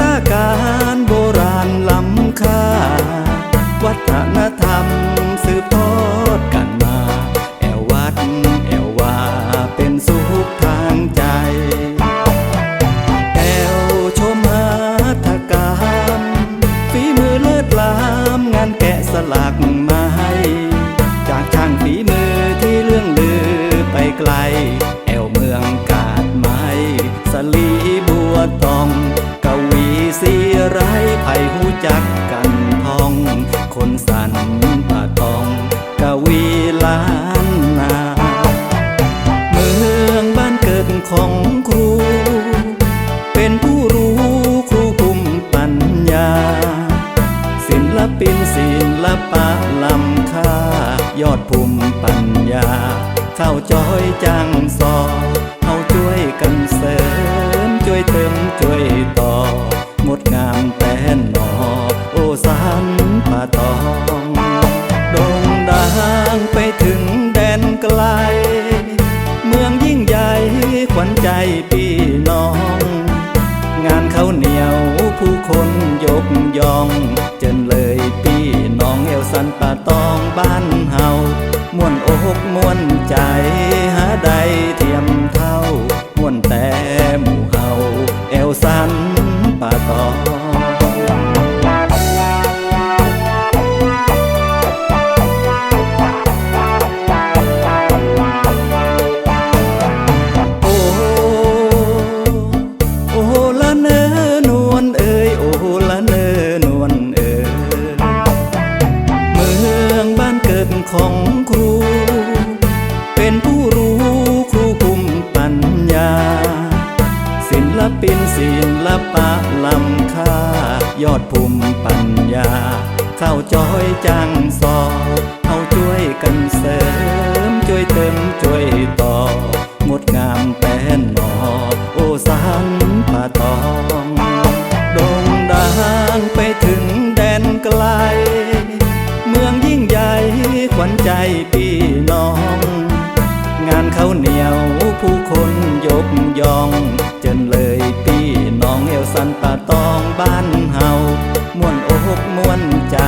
ตาการโบราณล้ำค่า วัฒนธรรมสืบทอดกันมา แอววัด แอววาเป็นสุขทางใจ แอวชมาทกรรมฝีมือเลิศล้ำงานแกะสลักไม้จากช่างฝีมือที่เลื่องลือไปไกล ผ่หูจักกันทอง คนสันป่าตองกวีล้านนา เมืองบ้านเกิดของครู เป็นผู้รู้ครูคุมปัญญา ศิลปินศิลปะลำค่า ยอดภูมิปัญญา เข้าจอยจังซอเอาช่วยกันเสริมช่วยเติมช่วยต ย่อง เจนเลยพี่น้องเอวสันป่าตองบ้านเฮา ของครู เป็นผู้รู้ครูคุมปัญญา ศิลปินศิลปะล้ำค่า ยอดภูมิปัญญา เข้าจอยจังซอเอาช่วยกันเสริม ช่วยเติมช่วยต่องดงามแต่น วัญใจพี่น้อง งานเขาเหนียวผู้คนยกย่อง จนเลยพี่น้องเอวสันป่าตองบ้านเฮาม่วนอกม่วนใจ